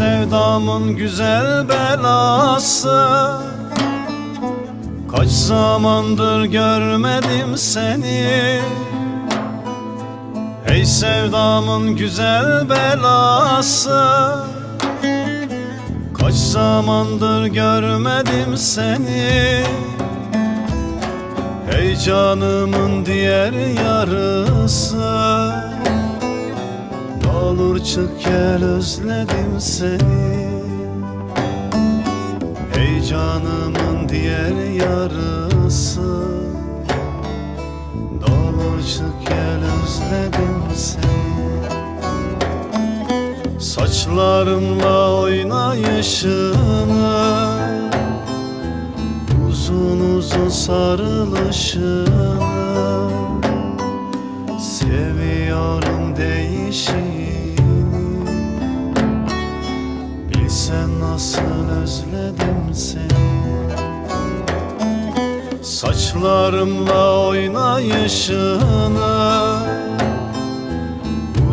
sevdamın güzel belası. Kaç zamandır görmedim seni. Ey sevdamın güzel belası. Kaç zamandır görmedim seni. Ey canımın diğer yarısı olur çık gel özledim seni. Ey canımın diğer yarısı. Ne olur çık gel özledim seni. Saçlarımla oynayışını Uzun uzun sarılışını. Seviyorum değişini Saçlarımla oynayışını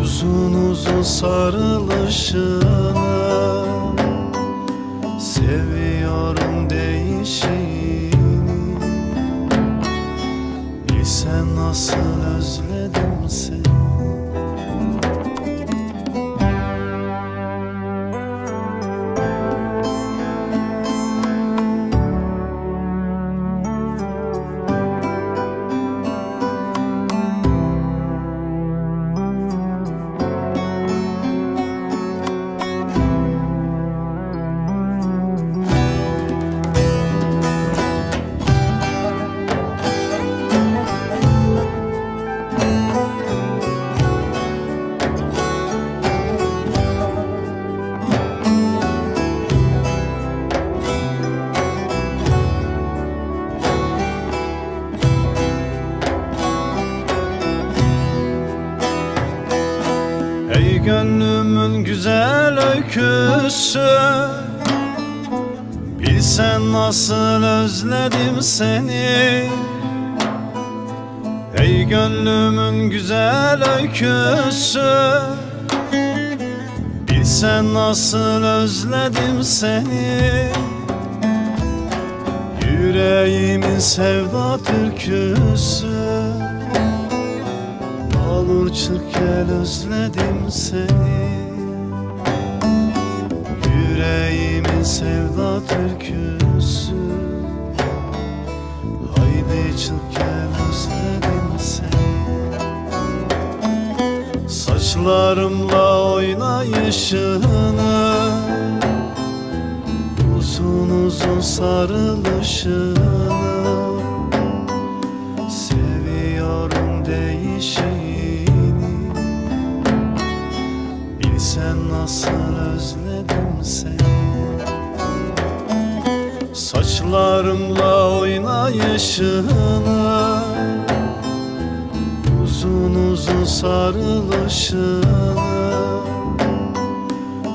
Uzun uzun sarılışını Seviyorum değişini. Bilsen nasıl özledim seni gönlümün güzel öyküsü. Bilsen nasıl özledim seni. Ey gönlümün güzel öyküsü. Bilsen nasıl özledim seni. Yüreğimin sevda türküsü olur çık gel özledim seni. Yüreğimin sevda türküsü. Haydi çık gel özledim seni. Saçlarımla oynayışını Uzun uzun sarılışını Saçlarımla oynayışını Uzun uzun sarılışını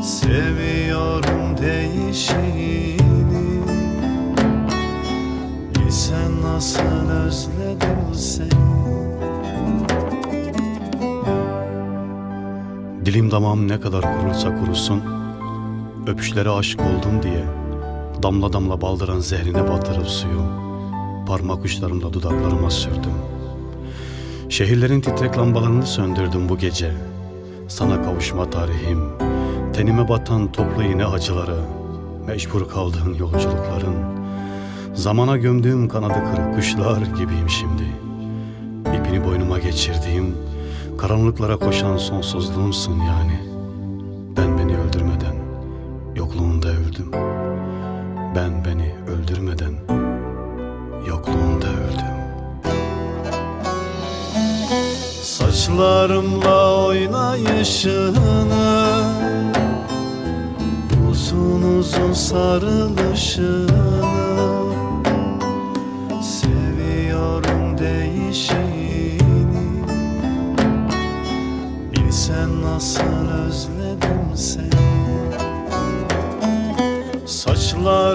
Seviyorum değişini Bilsen nasıl özledim seni? Dilim damağım ne kadar kurursa kurusun Öpüşlere aşık oldum diye Damla damla baldıran zehrine batırıp suyu Parmak uçlarımla dudaklarıma sürdüm. Şehirlerin titrek lambalarını söndürdüm bu gece. Sana kavuşma tarihim Tenime batan toplu iğne acıları Mecbur kaldığın yolculukların Zamana gömdüğüm kanadı kırık kuşlar gibiyim şimdi. İpini boynuma geçirdiğim Karanlıklara koşan sonsuzluğumsun yani. Ben beni öldürmeden Yokluğunda öldüm Ben beni öldürmeden Yokluğunda öldüm. Saçlarımla oynayışını Uzun uzun sarılışını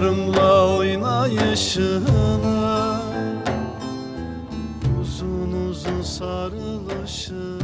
Saçlarımla oynayışını Uzun uzun sarılışını